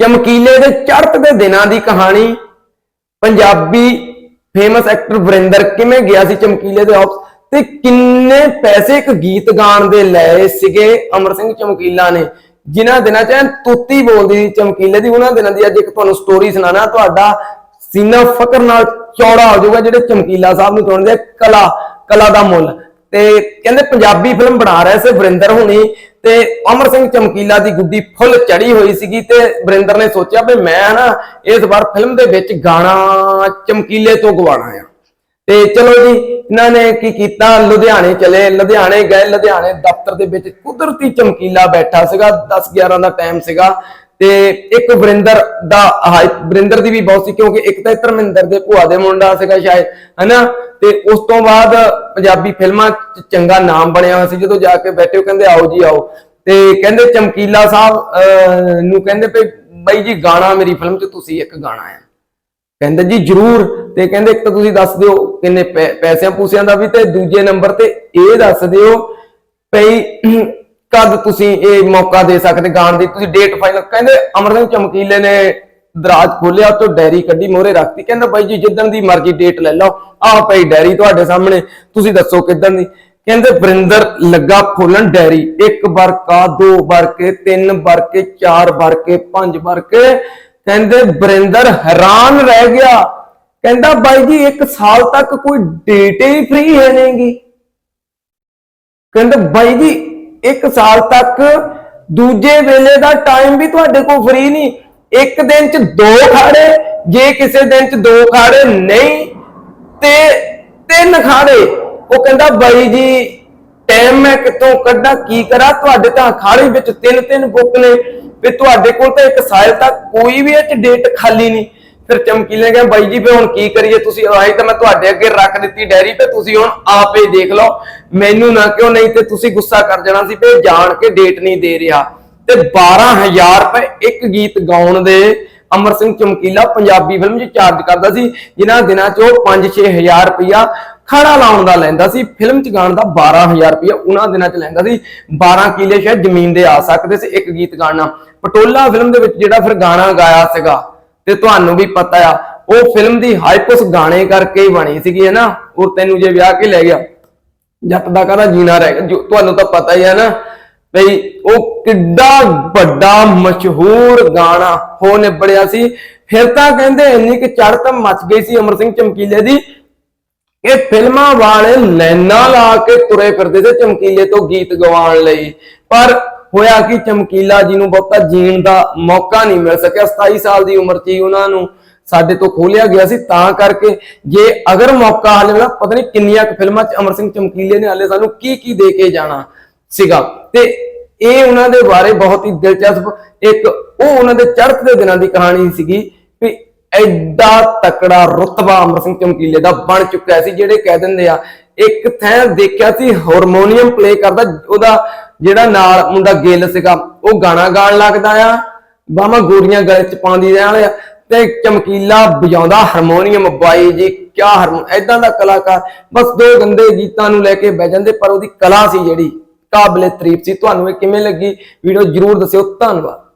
ਚਮਕੀਲੇ ਦੇ ਚੜ੍ਹਤ ਦੇ ਦਿਨਾਂ ਦੀ ਕਹਾਣੀ। ਪੰਜਾਬੀ ਫੇਮਸ ਐਕਟਰ ਵਰਿੰਦਰ ਕਿਵੇਂ ਗਿਆ ਸੀ ਚਮਕੀਲੇ ਦੇ ਆਫਿਸ ਤੇ ਕਿੰਨੇ ਪੈਸੇ ਇੱਕ ਗੀਤ ਗਾਣ ਦੇ ਲਏ ਸੀਗੇ? ਅਮਰ ਸਿੰਘ ਚਮਕੀਲਾ ਨੇ। ਜਿਨ੍ਹਾਂ ਦਿਨਾਂ ਚ ਐਨ ਬੋਲਦੀ ਸੀ ਚਮਕੀਲੇ ਦੀ ਉਹਨਾਂ ਦਿਨਾਂ ਦੀ ਅੱਜ ਇੱਕ ਤੁਹਾਨੂੰ ਸਟੋਰੀ ਸੁਣਾਣਾ ਤੁਹਾਡਾ ਸੀਨਾ ਫਕਰ ਨਾਲ ਚੌੜਾ ਹੋ ਜਾਊਗਾ ਜਿਹੜੇ ਚਮਕੀਲਾ ਸਾਹਿਬ ਨੂੰ ਸੁਣਦੇ ਆ, ਕਲਾ ਕਲਾ ਦਾ ਮੁੱਲ। ਤੇ ਕਹਿੰਦੇ ਪੰਜਾਬੀ ਫਿਲਮ ਬਣਾ ਰਹੇ ਸੀ ਵਰਿੰਦਰ ਹੁਣੀ। ਤੇ ਅਮਰ ਸਿੰਘ ਚਮਕੀਲਾ ਦੀ ਗੁੱਡੀ ਫੁੱਲ ਚੜੀ ਹੋਈ ਸੀਗੀ ਤੇ ਵਰਿੰਦਰ ਨੇ ਸੋਚਿਆ ਵੀ ਮੈਂ ਨਾ ਇਸ ਵਾਰ ਫਿਲਮ ਦੇ ਵਿੱਚ ਗਾਣਾ ਚਮਕੀਲੇ ਤੋਂ ਗਵਾਣਾ ਆ। ਤੇ ਚਲੋ ਜੀ, ਇਹਨਾਂ ਨੇ ਕੀ ਕੀਤਾ? ਲੁਧਿਆਣੇ ਚਲੇ। ਲੁਧਿਆਣੇ ਗਏ। ਲੁਧਿਆਣੇ ਦਫ਼ਤਰ ਦੇ ਵਿੱਚ ਕੁਦਰਤੀ ਚਮਕੀਲਾ ਬੈਠਾ ਸੀਗਾ। 10 11 ਦਾ ਟਾਈਮ ਸੀਗਾ। ਤੇ ਇੱਕ ਵਰਿੰਦਰ ਦਾ ਵਰਿੰਦਰ ਦੀ ਵੀ ਬਹੁਤ ਸੀ, ਕਿਉਂਕਿ ਇੱਕ ਤਾਂ ਧਰਮਿੰਦਰ ਦੇ ਭੂਆ ਦੇ ਮੁੰਡਾ ਸੀਗਾ ਸ਼ਾਇਦ, ਹਨਾ? ਤੇ ਉਸ ਤੋਂ ਬਾਅਦ ਪੰਜਾਬੀ ਫਿਲਮਾਂ 'ਚ ਚੰਗਾ ਨਾਮ ਬਣਿਆ ਹੋਇਆ ਸੀ। ਜਦੋਂ ਜਾ ਕੇ ਬੈਠੇ ਉਹ ਕਹਿੰਦੇ ਆਓ ਜੀ ਆਓ। ਤੇ ਕਹਿੰਦੇ ਚਮਕੀਲਾ ਸਾਹਿਬ ਨੂੰ ਕਹਿੰਦੇ ਵੀ ਬਾਈ ਜੀ, ਗਾਣਾ ਮੇਰੀ ਫਿਲਮ 'ਚ ਤੁਸੀਂ ਇੱਕ ਗਾਣਾ ਆ। ਕਹਿੰਦੇ, ਜੀ, ਜਰੂਰ। ਤੇ ਕਹਿੰਦੇ, ਇੱਕ ਤਾਂ ਤੁਸੀਂ ਦੱਸ ਦਿਓ ਕਿੰਨੇ ਪੈ- ਪੈਸਿਆਂ ਪੂਸਿਆਂ ਦਾ ਵੀ ਤੇ ਦੂਜੇ ਨੰਬਰ ਤੇ ਇਹ ਦੱਸ ਦਿਓ ਭਈ ਕਦ ਤੁਸੀਂ ਇਹ ਮੌਕਾ ਦੇ ਸਕਦੇ ਗਾਣ ਦੀ? ਤੁਸੀਂ ਡੇਟ ਫਾਈਨਲ ਕਹਿੰਦੇ ਅਮਰ ਸਿੰਘ ਚਮਕੀਲੇ ਨੇ ਦਰਾਜ ਖੋਲਿਆ ਤੋਂ ਡੈਰੀ ਕੱਢੀ, ਮੋਹਰੇ ਰੱਖਤੀ। ਕਹਿੰਦਾ ਬਾਈ ਜੀ, ਜਿੱਦਣ ਦੀ ਮਰਜ਼ੀ ਡੇਟ ਲੈ ਲਓ। ਆਹ ਪਈ ਡੈਰੀ ਤੁਹਾਡੇ ਸਾਹਮਣੇ, ਤੁਸੀਂ ਦੱਸੋ ਕਿੱਦਣ ਦੀ। ਕਹਿੰਦੇ ਵਰਿੰਦਰ, ਲੱਗਾ ਖੋਲਣ ਡੈਰੀ। ਇੱਕ ਵਰਕਾ, ਦੋ ਵਰਕੇ, ਤਿੰਨ ਵਰਕੇ, ਚਾਰ ਵਰਕੇ, ਪੰਜ ਵਰਕੇ। ਕਹਿੰਦੇ ਵਰਿੰਦਰ ਹੈਰਾਨ ਰਹਿ ਗਿਆ। ਕਹਿੰਦਾ ਬਾਈ ਜੀ, ਇੱਕ ਸਾਲ ਤੱਕ ਕੋਈ ਡੇਟ ਹੀ ਫ੍ਰੀ ਹੈ ਨਹੀਂਗੀ ਕਹਿੰਦਾ ਬਾਈ ਜੀ, ਇੱਕ ਸਾਲ ਤੱਕ ਦੂਜੇ ਵੇਲੇ ਦਾ ਟਾਈਮ ਵੀ ਤੁਹਾਡੇ ਕੋਲ ਫ੍ਰੀ ਨਹੀਂ। ਇੱਕ ਦਿਨ ਚ ਦੋ ਖਾੜੇ, ਜੇ ਕਿਸੇ ਦਿਨ ਚ ਦੋ ਖਾੜੇ ਨਹੀਂ, ਤੇ ਤਿੰਨ ਖਾੜੇ। ਉਹ ਕਹਿੰਦਾ, ਬਾਈ ਜੀ ਟਾਈਮ ਮੈਂ ਕਿਤੋਂ ਕੱਢਾਂ, ਕੀ ਕਰਾਂ? ਤੁਹਾਡੇ ਤਾਂ ਖਾੜੇ ਵਿੱਚ ਤਿੰਨ ਤਿੰਨ ਬੁੱਕ ਨੇ। ਵੀ ਤੁਹਾਡੇ ਕੋਲ ਤਾਂ ਇੱਕ ਸਾਲ ਤੱਕ ਕੋਈ ਵੀ ਇਹ ਡੇਟ ਖਾਲੀ ਨਹੀਂ। ਫਿਰ ਚਮਕੀਲੇ ਕਹਿੰਦਾ, ਬਾਈ ਜੀ ਫੇ ਹੁਣ ਕੀ ਕਰੀਏ? ਤੁਸੀਂ ਆਈ ਤਾਂ ਮੈਂ ਤੁਹਾਡੇ ਅੱਗੇ ਰੱਖ ਦਿੱਤੀ ਡੈਰੀ ਤੇ ਤੁਸੀਂ ਹੁਣ ਆਪੇ ਦੇਖ ਲਓ। ਮੈਨੂੰ ਨਾ ਕਿਉਂ ਨਹੀਂ ਤੇ ਤੁਸੀਂ ਗੁੱਸਾ ਕਰ ਜਾਣਾ ਸੀ, ਵੀ ਜਾਣ ਕੇ ਡੇਟ ਨਹੀਂ ਦੇ ਰਿਹਾ। ਤੇ 12000 ਰੁਪਏ ਇੱਕ ਗੀਤ ਗਾਉਣ ਦੇ ਅਮਰ ਸਿੰਘ ਚਮਕੀਲਾ ਪੰਜਾਬੀ ਫਿਲਮ 'ਚ ਚਾਰਜ ਕਰਦਾ ਸੀ, ਜਿਨ੍ਹਾਂ ਦਿਨਾਂ 'ਚ ਉਹ 5-6000 ਰੁਪਇਆ ਖੜਾ ਲਾਉਣ ਦਾ ਲੈਂਦਾ ਸੀ। ਫਿਲਮ 'ਚ ਗਾਣ ਦਾ 12000 ਰੁਪਇਆ ਉਹਨਾਂ ਦਿਨਾਂ 'ਚ ਲੈਂਦਾ ਸੀ। 12 ਕਿਲੇ ਸ਼ਾਇਦ ਜ਼ਮੀਨ ਦੇ ਆ ਸਕਦੇ ਸੀ ਇੱਕ ਗੀਤ ਗਾਣਾ ਪਟੋਲਾ ਫਿਲਮ ਦੇ ਵਿੱਚ ਜਿਹੜਾ ਫਿਰ ਗਾਣਾ ਗਾਇਆ ਸੀਗਾ, ਤੇ ਤੁਹਾਨੂੰ ਵੀ ਪਤਾ ਆ, ਉਹ ਫਿਲਮ ਦੀ ਹਾਈਪ ਉਸ ਗਾਣੇ ਕਰਕੇ ਹੀ ਬਣੀ ਸੀਗੀ, ਹੈ ਨਾ? ਉਹ ਤੈਨੂੰ ਜੇ ਵਿਆਹ ਕੇ ਲੈ ਗਿਆ, ਜੱਟ ਦਾ ਕਹਿੰਦਾ ਜੀਣਾ ਰਹਿ ਗਿਆ? ਜੋ- ਤੁਹਾਨੂੰ ਤਾਂ ਪਤਾ ਹੀ ਹੈ ਨਾ। ਬਈ ਉਹ ਕਿੱਡਾ ਵੱਡਾ ਮਸ਼ਹੂਰ ਗਾਣਾ ਹੋ ਨਿਬੜਿਆ ਸੀ। ਫਿਰ ਤਾਂ ਕਹਿੰਦੇ ਇੰਨੀ ਕਿ ਚੜ੍ਹਤ ਮੱਚ ਗਈ ਸੀ ਅਮਰ ਸਿੰਘ ਚਮਕੀਲੇ ਦੀ। ਇਹ ਫਿਲਮਾਂ ਵਾਲੇ ਲੈਣਾ ਲਾ ਕੇ ਤੁਰੇ ਫਿਰਦੇ ਸੀ ਚਮਕੀਲੇ ਤੋਂ ਗੀਤ ਗਵਾਉਣ ਲਈ। ਪਰ ਹੋਇਆ ਕਿ ਚਮਕੀਲਾ ਜੀ ਨੂੰ ਬਹੁਤਾ ਜੀਣ ਦਾ ਮੌਕਾ ਨਹੀਂ ਮਿਲ ਸਕਿਆ। 27 ਸਾਲ ਦੀ ਉਮਰ 'ਚ ਹੀ ਉਹਨਾਂ ਨੂੰ। ਸਾਡੇ ਤੋਂ ਖੋਲਿਆ ਗਿਆ ਸੀ ਤਾਂ ਕਰਕੇ ਜੇ ਅਗਰ ਮੌਕਾ ਹਾਲੇ ਨਾ, ਪਤਾ ਨਹੀਂ ਕਿੰਨੀਆਂ ਕੁ ਫਿਲਮਾਂ 'ਚ ਅਮਰ ਸਿੰਘ ਚਮਕੀਲੇ ਨੇ ਹਾਲੇ ਸਾਨੂੰ ਕੀ ਕੀ ਦੇ ਕੇ ਜਾਣਾ ਸੀਗਾ। ਤੇ ਇਹ ਉਹਨਾਂ ਦੇ ਬਾਰੇ ਬਹੁਤ ਹੀ ਦਿਲਚਸਪ, ਇੱਕ ਉਹ ਉਹਨਾਂ ਦੇ ਚੜ੍ਹਤ ਦੇ ਦਿਨਾਂ ਦੀ ਕਹਾਣੀ ਸੀਗੀ ਵੀ ਐਡਾ ਤਕੜਾ ਰੁਤਬਾ ਅਮਰ ਸਿੰਘ ਚਮਕੀਲੇ ਦਾ ਬਣ ਚੁੱਕਿਆ ਸੀ, ਜਿਹੜੇ ਕਹਿ ਦਿੰਦੇ ਆ, ਇੱਕ ਥੈਂ ਦੇਖਿਆ ਸੀ, ਹਾਰਮੋਨੀਅਮ ਪਲੇ ਕਰਦਾ, ਉਹਦਾ ਜਿਹੜਾ ਨਾਲ ਮੁੰਡਾ ਗਿੱਲ ਸੀਗਾ, ਉਹ ਗਾਣਾ ਗਾਣ ਲੱਗਦਾ ਆ, ਬਾਹਾਂ ਗੋਰੀਆਂ ਗਲੇ ਚ ਪਾਉਂਦੀ ਰਹਿਣ ਆ, ਤੇ ਚਮਕੀਲਾ ਵਜਾਉਂਦਾ, ਹਾਰਮੋਨੀਅਮ ਬਾਈ ਜੀ, ਕਿਆ ਹਾਰਮੋ ਐਦਾਂ ਦਾ ਕਲਾਕਾਰ, ਬਸ ਦੋ ਗੰਦੇ ਗੀਤਾਂ ਨੂੰ ਲੈ ਕੇ ਬਹਿ ਜਾਂਦੇ, ਪਰ ਉਹਦੀ ਕਲਾ ਸੀ ਜਿਹੜੀ ਕਾਬਲੇ ਤਾਰੀਫ ਸੀ। ਤੁਹਾਨੂੰ ਇਹ ਕਿਵੇਂ ਲੱਗੀ? ਵੀਡੀਓ ਜਰੂਰ ਦੱਸਿਓ। ਧੰਨਵਾਦ।